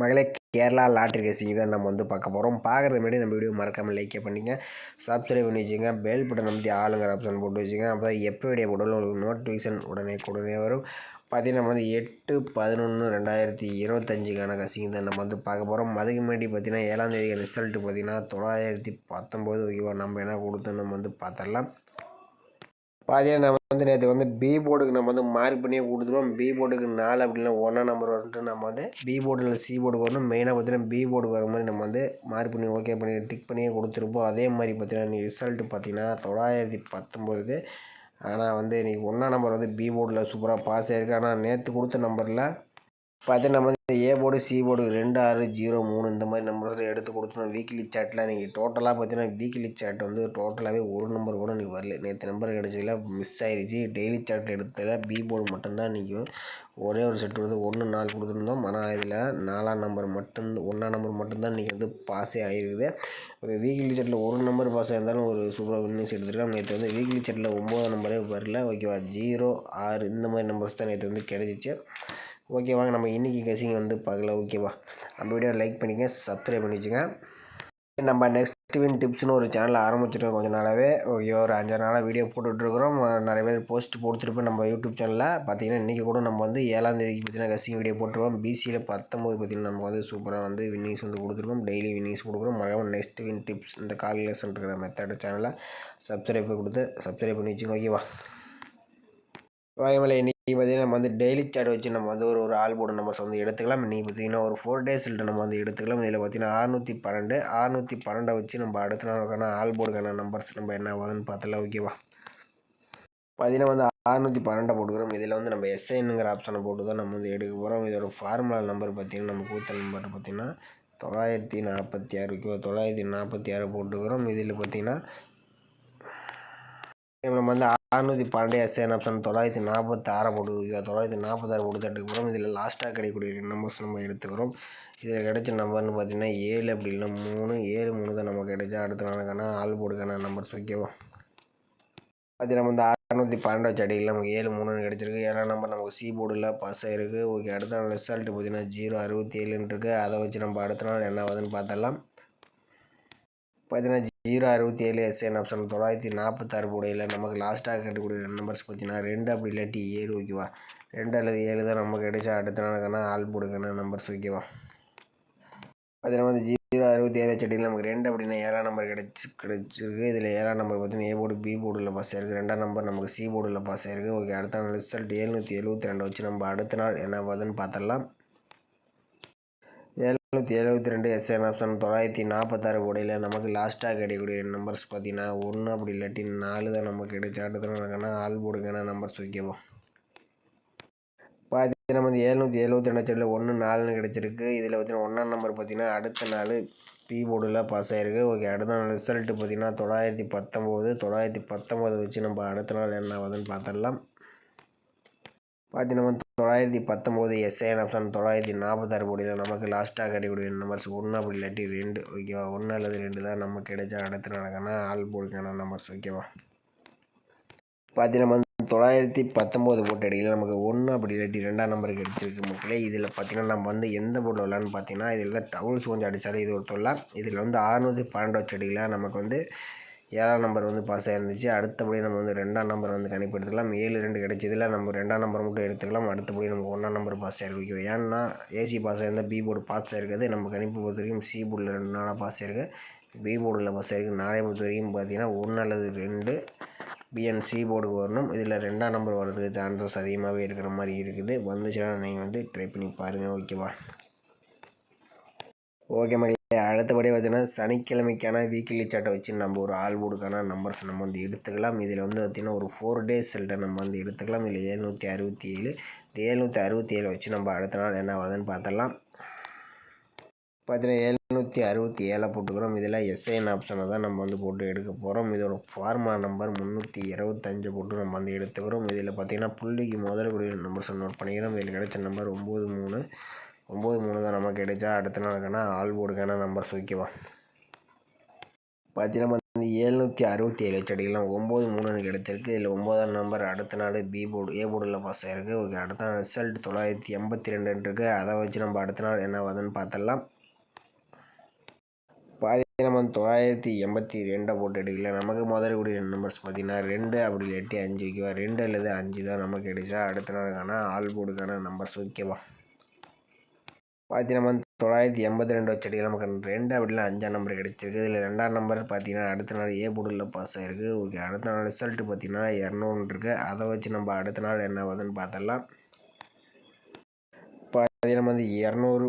மகளே Kerala lottery racing தான் நம்ம வந்து பார்க்க போகிறோம் பார்க்குறது முன்னாடி நம்ம வீடியோ மறக்காமல் லைக்கே பண்ணிங்க சப்ஸ்கிரைப் பண்ணி வச்சுங்க பெல் பட்டன் நம்பி ஆளுங்கிற ஆப்ஷன் போட்டு வச்சுங்க அப்போ எப்போ வீடியோ போட்டாலும் உங்களுக்கு நோட்டிஃபிகேஷன் உடனே உடனே வரும். பார்த்தீங்கன்னா நம்ம வந்து எட்டு பதினொன்று ரெண்டாயிரத்தி இருபத்தஞ்சுக்கான கசிங் தான் நம்ம வந்து பார்க்க போகிறோம் அதுக்கு முன்னாடி பார்த்தீங்கன்னா ஏழாம் தேதி ரிசல்ட்டு பார்த்தீங்கன்னா தொள்ளாயிரத்தி பத்தொம்போது ஓகேவா நம்ம என்ன கொடுத்தோன்னு நம்ம வந்து பார்த்துடலாம். பார்த்தீங்கன்னா நம்ம வந்து நேற்று வந்து பி போர்டுக்கு நம்ம வந்து மார்க் பண்ணியே கொடுத்துருவோம். பி போர்டுக்கு நாலு அப்படின்னா ஒன்றா நம்பர் வந்துட்டு நம்ம வந்து பி போர்டு இல்லை சி போர்டு வரணும். மெயினாக பார்த்தீங்கன்னா பி போர்டுக்கு வர மாதிரி நம்ம வந்து மார்க் பண்ணி ஓகே பண்ணி டிக் பண்ணியே கொடுத்துருப்போம். அதே மாதிரி பார்த்தீங்கன்னா நீ ரிசல்ட்டு பார்த்தீங்கன்னா தொள்ளாயிரத்தி பத்தொம்போதுக்கு ஆனால் வந்து இன்றைக்கி ஒன்றா நம்பர் வந்து பி போர்டில் சூப்பராக பாஸ் ஆகிருக்கு ஆனால் நேற்று கொடுத்த நம்பரில் பார்த்தீங்கன்னா நம்ம வந்து ஏ போர்டு சி போர்டு ரெண்டு ஆறு ஜீரோ மூணு இந்த மாதிரி நம்பர்ஸில் எடுத்து கொடுத்துருவோம் வீக்லி சாட்டில் நீங்கள் டோட்டலாக பார்த்தீங்கன்னா வீக்லி சாட் வந்து டோட்டலாகவே ஒரு நம்பர் கூட நீங்கள் வரல. நேற்று நம்பர் கிடச்சதில் மிஸ் ஆயிடுச்சு டெய்லி சாட்டில் எடுத்ததில் பி போர்டு மட்டும்தான் நீங்கள் ஒரே ஒரு செட் வந்து ஒன்று நாலு கொடுத்துருந்தோம். ஆனால் இதில் நாலாம் நம்பர் மட்டும் ஒன்றாம் நம்பர் மட்டும்தான் இன்றைக்கி வந்து பாஸே ஆகிருக்குது ஒரு வீக்லி செட்டில் ஒரு நம்பர் பாஸ் ஆயிருந்தாலும் ஒரு சூப்பராக வின்னிங்ஸ் எடுத்துருக்கோம் நேற்று வந்து வீக்லி செட்டில் ஒம்பது நம்பரே வரல. ஓகேவா ஜீரோ ஆறு இந்த மாதிரி நம்பர்ஸ் தான் நேற்று வந்து கிடச்சிச்சு. ஓகே வாங்க நம்ம இன்றைக்கி கசிங்க வந்து பார்க்கலாம். ஓகேவா நம்ம வீடியோ லைக் பண்ணிக்க சப்ஸ்கிரைப் பண்ணி வச்சுங்க நம்ம நெக்ஸ்ட் வின் டிப்ஸ்னு ஒரு சேனல் ஆரம்பிச்சிருக்கோம் கொஞ்சம் நாளாகவே ஓகே ஒரு அஞ்சாறு நாளாக வீடியோ போட்டுட்ருக்குறோம் நிறைய பேர் போஸ்ட் போட்டுருப்போம் நம்ம யூடியூப் சேனலில் பார்த்தீங்கன்னா இன்றைக்கி கூட நம்ம வந்து ஏழாம் தேதிக்கு பார்த்தீங்கன்னா கசிங் வீடியோ போட்டுருவோம் பிசியில் பத்தொம்போது பார்த்தீங்கன்னா நம்ம வந்து சூப்பராக வந்து வின்னிங்ஸ் வந்து கொடுத்துருக்கோம். டெய்லி வின்னிங்ஸ் கொடுக்குறோம். மறக்காம நெக்ஸ்ட் வின் டிப்ஸ் இந்த கால்குலேஷன் இருக்கிற மெத்தட் சேனலை சப்ஸ்கிரைப் கொடுத்து சப்ஸ்கிரைப் பண்ணி வச்சுங்க ஓகேவா வாய்மலை இன்றைக்கி பார்த்தீங்கன்னா நம்ம வந்து டெய்லி சார்ட் வச்சு நம்ம வந்து ஒரு ஒரு ஆள் போர்டு நம்பர்ஸ் வந்து எடுத்துக்கலாம். இன்றைக்கி பார்த்தீங்கன்னா ஒரு ஃபோர் டேஸில் நம்ம வந்து எடுத்துக்கலாம். இதில் பார்த்தீங்கன்னா அறுநூற்றி பன்னெண்டு அறுநூற்றி பன்னெண்டை வச்சு நம்ம அடுத்த நாளுக்கான ஆள் போர்டுக்கான நம்பர்ஸ் நம்ம என்ன ஆகுதுன்னு பார்த்தலாம் ஓகேவா பார்த்தீங்கன்னா வந்து அறுநூற்றி பன்னெண்டை போட்டுக்கிறோம். இதில் வந்து நம்ம எஸ்ஐனுங்கிற ஆப்ஷனை போட்டு தான் நம்ம வந்து எடுக்க போகிறோம் இதோட ஃபார்முலா நம்பர் பார்த்திங்கன்னா நம்ம கூத்தல் நம்பர் பார்த்திங்கன்னா தொள்ளாயிரத்தி நாற்பத்தி ஆறு ஓகேவா தொள்ளாயிரத்தி நாற்பத்தி ஆறு போட்டுக்கிறோம். இதில் பார்த்திங்கன்னா நம்ம வந்து அறுநூற்றி பன்னெண்டு எஸ்ஏன் ஆப்ஷன் தொள்ளாயிரத்தி நாற்பத்தி ஆறை போட்டு தொள்ளாயிரத்தி நாற்பத்தாறு போட்டு தட்டுக்கிறோம் இதில் லாஸ்ட்டாக கிடைக்கக்கூடிய நம்பர்ஸ் நம்ம எடுத்துக்கிறோம். இதில் கிடைச்ச நம்பர்னு பார்த்தீங்கன்னா ஏழு அப்படி இல்லை மூணு ஏழு மூணு தான் நமக்கு கிடைச்சா அடுத்த நாளுக்கான ஆள் போட்டுக்கான நம்பர்ஸ் ஓகேவா அது நம்ம வந்து அறுநூற்றி பன்னெண்டு வச்சு அடிக்கல நமக்கு ஏழு மூணுன்னு கிடச்சிருக்கு. ஏழாம் நம்பர் நமக்கு சி போர்டில் பாஸ் ஆகிருக்கு ஓகே அடுத்த நாள் ரிசல்ட்டு பார்த்தீங்கன்னா ஜீரோ அறுபத்தி ஏழுன்னு இருக்குது அதை வச்சு நம்ம அடுத்த நாள் என்ன ஆகுதுன்னு பார்த்தலாம் பார்த்தீங்கன்னா ஜீரோ அறுபத்தி ஏழு எஸ்என் ஆப்ஷன் தொள்ளாயிரத்தி நாற்பத்தாறு போடையில் நமக்கு லாஸ்ட்டாக கட்டக்கூடிய நம்பர்ஸ் பார்த்தீங்கன்னா ரெண்டு அப்படி இல்லாட்டி ஏழு ஓகேவா? ரெண்டு அல்லது ஏழு தான் நமக்கு கிடைச்சா அடுத்த நாளுக்கான ஆள் போடுக்கான நம்பர்ஸ் ஓகேவா? பார்த்தீங்கன்னா வந்து ஜீரோ அறுபத்தி ஏழு செடியில் நமக்கு ரெண்டு அப்படின்னா ஏழாம் நம்பர் கிடச்சி கிடச்சிருக்கு. இதில் ஏழாம் நம்பர் பார்த்தீங்கன்னா ஏ போர்டு பி போர்டில் பாஸ் ஆயிருக்கு. ரெண்டாம் நம்பர் நமக்கு சி போர்டில் பாஸ் ஆயிருக்கு. ஓகே அடுத்த நாள் ரிசல்ட் எழுநூற்றி எழுபத்தி ரெண்டு வச்சு நம்ம அடுத்த நாள் என்ன ஆகுதுன்னு பார்த்துடலாம். எழுநூற்றி எழுபத்தி ரெண்டு எஸ்என் ஆப்ஷன் தொள்ளாயிரத்தி நாற்பத்தாறு கோடியில் நமக்கு லாஸ்ட்டாக கிடைக்கக்கூடிய நம்பர்ஸ் பார்த்தீங்கன்னா ஒன்று அப்படி இல்லாட்டி நாலு தான் நமக்கு கிடைச்ச அடுத்த ஆள் போடுக்கான நம்பர்ஸ் வைக்கவும் பார்த்தீங்கன்னா வந்து எழுநூற்றி எழுபத்தி ரெண்டு செடியில் ஒன்று நாலுன்னு கிடச்சிருக்கு இதில் பார்த்தீங்கன்னா ஒன்றாம் நம்பர் பார்த்தீங்கன்னா அடுத்த நாள் பி போர்டில் பாஸ் ஆகிருக்கு ஓகே அடுத்த நாள் ரிசல்ட்டு பார்த்தீங்கன்னா தொள்ளாயிரத்தி பத்தொம்போது தொள்ளாயிரத்தி பத்தொம்போது வச்சு நம்ம அடுத்த நாள் என்ன ஆகுதுன்னு பார்த்துடலாம் பார்த்தீங்கன்னா தொள்ளாயிரத்தி பத்தொம்போது எஸ்ஐஎன் ஆப்ஷன் தொள்ளாயிரத்தி நாற்பத்தாறு கோடியில் நமக்கு லாஸ்ட்டாக கிடைக்கக்கூடிய நம்பர்ஸ் ஒன்று அப்படி இல்லாட்டி ரெண்டு ஓகேவா ஒன்று அல்லது ரெண்டு தான் நமக்கு கிடைச்சா அடுத்த நடக்கான ஆள் போர்டுக்கான நம்பர்ஸ் ஓகேவா பார்த்தீங்கன்னா வந்து தொள்ளாயிரத்தி பத்தொம்போது போட்டு அடிக்கல. நமக்கு ஒன்று அப்படி இல்லாட்டி ரெண்டாம் நம்பர் கிடச்சிருக்கு மக்களே. இதில் பார்த்தீங்கன்னா நம்ம வந்து எந்த போர்டு விளாட்னு பார்த்தீங்கன்னா இதில் தான் டவுல்ஸ் கொஞ்சம் அடித்தாலும் இது ஒரு தொல்லை. இதில் வந்து அறுநூற்றி பன்னெண்டு வச்சு அடிக்கலாம் நமக்கு வந்து ஏழாம் நம்பர் வந்து பாஸ் ஆகிருந்துச்சு அடுத்தபடி நம்ம வந்து ரெண்டாம் நம்பர் வந்து கணிப்பு எடுத்துக்கலாம் ஏழு ரெண்டு கிடைச்சதில் நம்ம ரெண்டாம் நம்பர் மட்டும் எடுத்துக்கலாம். அடுத்தபடி நமக்கு ஒன்றாம் நம்பர் பாஸ் ஆகிருக்கு ஏன்னா ஏசி பாஸ் ஆகிருந்தால் பி போர்டு பாஸ் ஆகிருக்காது நம்ம கணிப்பு பொறுத்த வரைக்கும் சி போர்டில் ரெண்டு நாளாக பாஸ் ஆகிருக்கு பி போர்டில் பாஸ் ஆகிருக்கு நாளை பொறுத்த வரைக்கும் பார்த்தீங்கன்னா ஒன்று அல்லது ரெண்டு பிஎன்சி போர்டுக்கு வரணும். இதில் ரெண்டாம் நம்பர் வர்றதுக்கு சான்சஸ் அதிகமாகவே இருக்கிற மாதிரி இருக்குது. வந்துச்சுன்னா நீங்கள் வந்து ட்ரை பண்ணி பாருங்கள் ஓகேவா ஓகே மேடம் அடுத்தபடி பார்த்தீங்கன்னா சனிக்கிழமைக்கான வீக்லி சார்ட்டை வச்சு நம்ம ஒரு ஆல்போர்டுக்கான நம்பர்ஸ் நம்ம வந்து எடுத்துக்கலாம். இதில் வந்து பார்த்திங்கன்னா ஒரு ஃபோர் டேஸ் செல்ட்டை நம்ம வந்து எடுத்துக்கலாம். இதில் எழுநூற்றி அறுபத்தி ஏழு ஏழ்நூற்றி அறுபத்தி ஏழு வச்சு நம்ம அடுத்த நாள் என்ன ஆகுதுன்னு பார்த்தலாம் பார்த்தீங்கன்னா எழுநூற்றி அறுபத்தி ஏழை போட்டுக்கிறோம். இதில் எஸ்ஐஎன் ஆப்ஷனை தான் நம்ம வந்து போட்டு எடுக்க போகிறோம் இதோட ஃபார்மா நம்பர் முந்நூற்றி இருபத்தஞ்சு போட்டு நம்ம வந்து எடுத்துக்கிறோம். இதில் பார்த்திங்கன்னா புள்ளிக்கு முதல் கூடிய நம்பர்ஸ் நோட் பண்ணிக்கிறோம். இதில் கிடைச்ச நம்பர் ஒம்பது மூணு. ஒம்பது மூணு தான் நமக்கு கிடைச்சா அடுத்த நாளுக்கான ஆள் போர்டுக்கான நம்பர் ஓகேவா பார்த்தீங்கன்னா வந்து ஏழ்நூற்றி அறுபத்தி ஏழு செடிகள்லாம் ஒம்பது மூணுன்னு கிடச்சிருக்கு. இதில் ஒம்போதாம் நம்பர் அடுத்த நாள் பி போர்டு ஏ போர்டில் பாஸ் ஆகிருக்கு ஓகே அடுத்த ரிசல்ட் தொள்ளாயிரத்தி எண்பத்தி ரெண்டுன்னு இருக்குது அதை வச்சு நம்ம அடுத்த நாள் என்ன வருதுன்னு பார்த்துடலாம் பார்த்தீங்கன்னா நம்ம தொள்ளாயிரத்தி எண்பத்தி ரெண்டை போட்டு எடுக்கல நமக்கு முதல் கூடிய நம்பர்ஸ் பார்த்தீங்கன்னா ரெண்டு அப்படி இல்லாட்டி அஞ்சு ஓகேவா ரெண்டு அல்லது அஞ்சு தான் நமக்கு கிடைச்சா அடுத்த நாளுக்கான ஆல் போர்டுக்கான நம்பர்ஸ் ஓகேவா பார்த்தீங்கன்னா நம்ம தொள்ளாயிரத்தி எண்பத்தி ரெண்டு வச்சடிகள் நமக்கு ரெண்டு அப்படிலாம் அஞ்சாம் நம்பர் கிடச்சிருக்கு. இதில் ரெண்டாம் நம்பர் பார்த்தீங்கன்னா அடுத்த நாள் ஏ போர்டில் பாஸ் ஆகிருக்கு ஓகே அடுத்த நாள் ரிசல்ட்டு பார்த்தீங்கன்னா இரநூறு இருக்குது அதை வச்சு நம்ம அடுத்த நாள் என்ன வருதுன்னு பார்த்தலாம் பார்த்தீங்கன்னா வந்து இரநூறு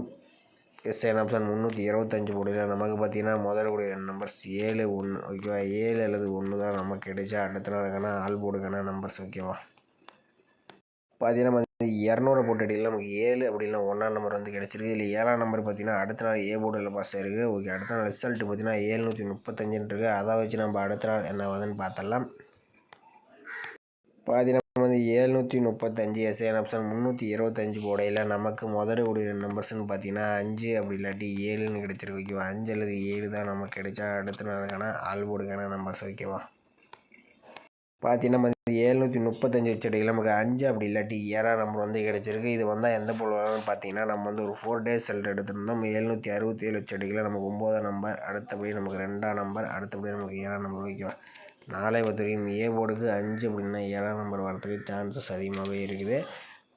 எஸ்ஐ ஆப்ஷன் முந்நூற்றி இருபத்தஞ்சி போடையில் நமக்கு பார்த்தீங்கன்னா முதல்ல கூடிய நம்பர்ஸ் ஏழு ஒன்று ஓகேவா ஏழு அல்லது ஒன்று தான் நமக்கு கிடைச்சா அடுத்த நாளுக்கான ஆல் போடுக்கான நம்பர்ஸ் ஓகேவா பார்த்தீங்கன்னா இரநூறு போட்டடியில் நமக்கு ஏழு அப்படின்னா ஒன்றாம் நம்பர் வந்து கிடச்சிருக்கு. இல்லை ஏழாம் நம்பர் பார்த்தீங்கன்னா அடுத்த நாள் ஏ போர்டில் பாஸ் ஆயிருக்கு. ஓகே அடுத்த நாள் ரிசல்ட் பார்த்தீங்கன்னா ஏழ்நூற்றி முப்பத்தஞ்சுன்னு இருக்குது அதை வச்சு நம்ம அடுத்த நாள் என்ன ஆகுதுன்னு பார்த்தலாம் பார்த்தீங்கன்னா வந்து ஏழ்நூற்றி முப்பத்தஞ்சு எஸ்ஏன் ஆப்ஷன் முந்நூற்றி இருபத்தஞ்சு போடையில் நமக்கு முதல் உடைய நம்பர்ஸ்னு பார்த்தீங்கன்னா அஞ்சு அப்படி இல்லாட்டி ஏழுன்னு கிடச்சிருக்கு. ஓகேவா? அஞ்சு அல்லது ஏழு தான் நமக்கு கிடைச்சா அடுத்த நாளுக்கான ஆல் போர்டுக்கான நம்பர்ஸ் ஓகேவா? பார்த்தீங்கன்னா வந்து ஏழ்நூற்றி முப்பத்தஞ்சு வச்சடியில் நமக்கு அஞ்சு அப்படி இல்லாட்டி ஏழாம் நம்பர் வந்து கிடச்சிருக்கு. இது வந்தால் எந்த பொருள் வரணும்னு பார்த்தீங்கன்னா நம்ம வந்து ஒரு ஃபோர் டேஸ் ரிசல்ட் எடுத்திருந்தோம். ஏழ்நூற்றி அறுபத்தி ஏழு நமக்கு ஒம்போதாம் நம்பர் அடுத்தபடி நமக்கு ரெண்டாம் நம்பர் அடுத்தபடி நமக்கு ஏழாம் நம்பர் ஓகேவா நாளை பொறுத்த வரைக்கும் ஏ போர்டுக்கு அஞ்சு அப்படின்னா ஏழாம் நம்பர் வரதுக்கு சான்சஸ் அதிகமாகவே இருக்குது.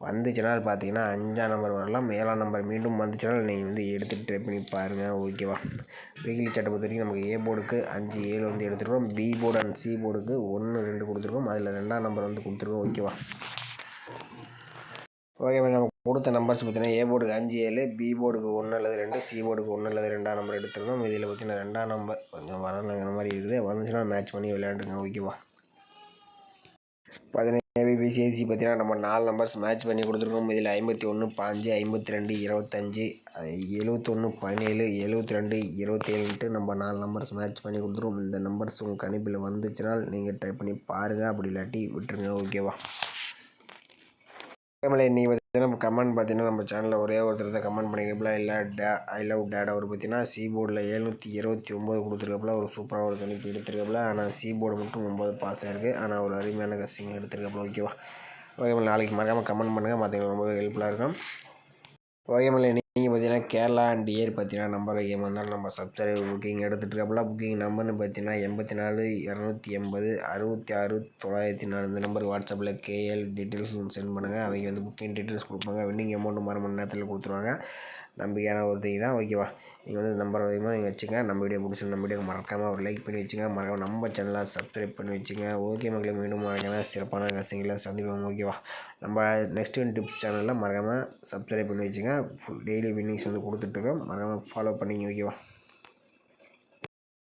வந்துச்சுனால் பார்த்தீங்கன்னா அஞ்சாம் நம்பர் வரலாம். ஏழாம் நம்பர் மீண்டும் வந்துச்சுனால் நீங்கள் வந்து எடுத்துகிட்டு ட்ரை பண்ணி பாருங்கள் ஓகேவா வெகிலி சட்டை பொறுத்த வரைக்கும் நமக்கு ஏ போர்டுக்கு அஞ்சு ஏழு வந்து எடுத்துருக்கோம். பி போர்டு அண்ட் சி போர்டுக்கு ஒன்று ரெண்டு கொடுத்துருக்கோம். அதில் ரெண்டாம் நம்பர் வந்து கொடுத்துருக்கோம். ஓகேவா ஓகே நம்ம கொடுத்த நம்பர்ஸ் பார்த்தீங்கன்னா ஏ போர்டுக்கு அஞ்சு ஏழு பி போர்டுக்கு ஒன்று அல்லது ரெண்டு சி போர்டுக்கு ஒன்று அல்லது ரெண்டாம் நம்பர் எடுத்துருந்தோம் இதில் பார்த்தீங்கன்னா ரெண்டாம் நம்பர் கொஞ்சம் வரலங்கிற மாதிரி இருக்குது. வந்துச்சுன்னா மேட்ச் பண்ணி விளையாண்டுங்க ஓகேவா பதினேழு ஏபிபிசிஎஸ்சி பார்த்தீங்கன்னா நம்ம நாலு நம்பர்ஸ் மேட்ச் பண்ணி கொடுத்துருக்கோம். இதில் ஐம்பத்தி ஒன்று பாஞ்சு ஐம்பத்தி ரெண்டு இருபத்தஞ்சி எழுபத்தொன்று பதினேழு எழுபத்தி ரெண்டு இருபத்தேழுன்ட்டு நம்ம நாலு நம்பர்ஸ் மேட்ச் பண்ணி கொடுத்துருவோம் இந்த நம்பர்ஸ் உங்கள் கணிப்பில் வந்துச்சுனால் நீங்கள் ட்ரை பண்ணி பாருங்கள் அப்படி இல்லாட்டி விட்டுருங்க. ஓகேவா நம்மளே நீ பார்த்தீங்கன்னா கமெண்ட் பார்த்தீங்கன்னா நம்ம சேனலில் ஒரே ஒருத்தர் தான் கமெண்ட் பண்ணியிருக்கப்பல இல்லை டே ஐ லவ் டேட் அவர் பார்த்தீங்கன்னா சீபோர்டில் எழுநூற்றி இருபத்தி ஒம்பது கொடுத்துருக்கப்பல ஒரு சூப்பராக ஒரு கணிப்பு எடுத்திருக்கப்பல ஆனால் சீபோர்டு மட்டும் ஒம்பது பாஸ் ஆயிருக்கு. ஆனால் ஒரு அருமையான கசிங் எடுத்திருக்கப்பல ஓகேவா ஓகே நாளைக்கு மறக்காமல் கமெண்ட் பண்ணுங்கள் மற்றவங்களுக்கு ரொம்ப ஹெல்ப்ஃபுல்லாக இருக்கும். ஓகே பார்த்தீங்கன்னா கேரளா அண்ட் இயர் பார்த்தீங்கன்னா நம்பர் கேம் வந்தாலும் நம்ம சப்ஸ்கிரைபர் புக்கிங் எடுத்துகிட்ருக்கப்பல புக்கிங் நம்பர்னு பார்த்தீங்கன்னா எண்பத்தி நாலு இரநூத்தி எண்பது அறுபத்தி ஆறு தொள்ளாயிரத்தி நாலு. இந்த நம்பர் வாட்ஸ்அப்பில் கேஎல் டீட்டெயில்ஸ் சென்ட் பண்ணுங்கள் அவங்க வந்து புக்கிங் டீட்டெயில்ஸ் கொடுப்பாங்க. வின்னிங் அமௌண்ட்டு மறு மணி நேரத்தில் கொடுத்துருவாங்க. நம்பிக்கையான ஒரு தான். ஓகேவா நீங்கள் வந்து நம்பர் அதிகமாக நீங்கள் வச்சுங்க. நம்ம வீடியோ பிடிச்சி நம்ம வீடியோ மறக்காமல் ஒரு லைக் பண்ணி வச்சுங்க. மறக்காமல் நம்ம சேனலை சப்ஸ்கிரைப் பண்ணி வச்சுங்க. ஓகே மக்களை மீண்டும் மறக்காமல் சிறப்பான கசிங்களை சந்திப்போம். ஓகேவா நம்ம நெக்ஸ்ட் ஒன் டிப்ஸ் சேனலில் மறக்காமல் சப்ஸ்கிரைப் பண்ணி வச்சுங்க. ஃபுல் டெய்லி வின்னிங்ஸ் வந்து கொடுத்துட்ருக்கோம் மறக்காமல் ஃபாலோ பண்ணிங்க. ஓகேவா